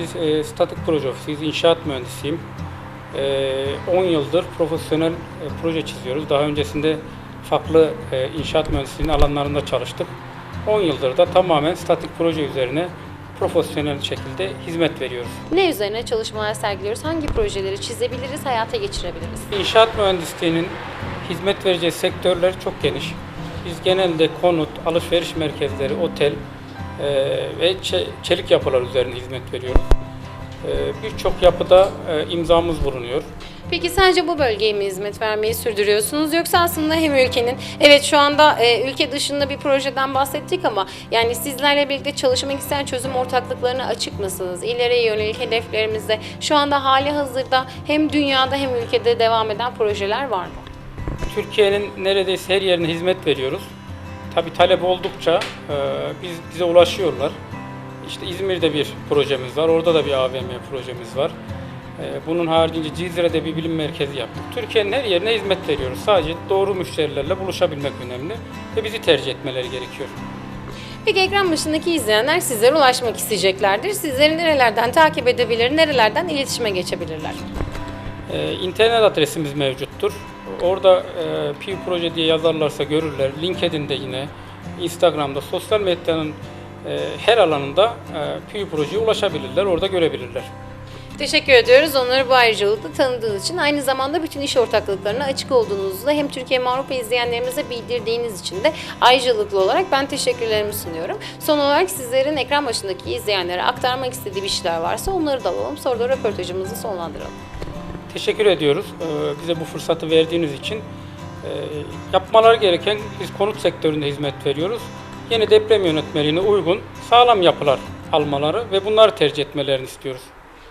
biz e, statik proje ofisiyiz. İnşaat mühendisiyim. E, 10 yıldır profesyonel e, proje çiziyoruz. Daha öncesinde farklı e, inşaat mühendisliğinin alanlarında çalıştık. 10 yıldır da tamamen statik proje üzerine profesyonel şekilde hizmet veriyoruz. Ne üzerine çalışmalar sergiliyoruz? Hangi projeleri çizebiliriz, hayata geçirebiliriz? İnşaat mühendisliğinin hizmet vereceği sektörler çok geniş. Biz genelde konut, alışveriş merkezleri, otel ve çe- çelik yapılar üzerine hizmet veriyoruz. E, Birçok yapıda e, imzamız bulunuyor. Peki sadece bu bölgeye mi hizmet vermeyi sürdürüyorsunuz yoksa aslında hem ülkenin evet şu anda e, ülke dışında bir projeden bahsettik ama yani sizlerle birlikte çalışmak isteyen çözüm ortaklıklarına açık mısınız? İleriye yönelik hedeflerimizde şu anda hali hazırda hem dünyada hem ülkede devam eden projeler var mı? Türkiye'nin neredeyse her yerine hizmet veriyoruz. Tabi talep oldukça e, biz bize ulaşıyorlar. İşte İzmir'de bir projemiz var, orada da bir AVM projemiz var. E, bunun haricince Cizre'de bir bilim merkezi yaptık. Türkiye'nin her yerine hizmet veriyoruz. Sadece doğru müşterilerle buluşabilmek önemli ve bizi tercih etmeleri gerekiyor. Peki ekran başındaki izleyenler sizlere ulaşmak isteyeceklerdir. Sizleri nerelerden takip edebilir, nerelerden iletişime geçebilirler? Ee, internet adresimiz mevcuttur. Orada e, Piv Proje diye yazarlarsa görürler. LinkedIn'de yine, Instagram'da, sosyal medyanın e, her alanında e, Piv Proje'ye ulaşabilirler, orada görebilirler. Teşekkür ediyoruz onları bu ayrıcalıkla tanıdığınız için. Aynı zamanda bütün iş ortaklıklarına açık olduğunuzu hem Türkiye ve Avrupa izleyenlerimize bildirdiğiniz için de ayrıcalıklı olarak ben teşekkürlerimi sunuyorum. Son olarak sizlerin ekran başındaki izleyenlere aktarmak istediği bir şeyler varsa onları da alalım. Sonra da röportajımızı sonlandıralım. Teşekkür ediyoruz e, bize bu fırsatı verdiğiniz için. E, yapmaları gereken, biz konut sektöründe hizmet veriyoruz. Yeni deprem yönetmeliğine uygun sağlam yapılar almaları ve bunları tercih etmelerini istiyoruz.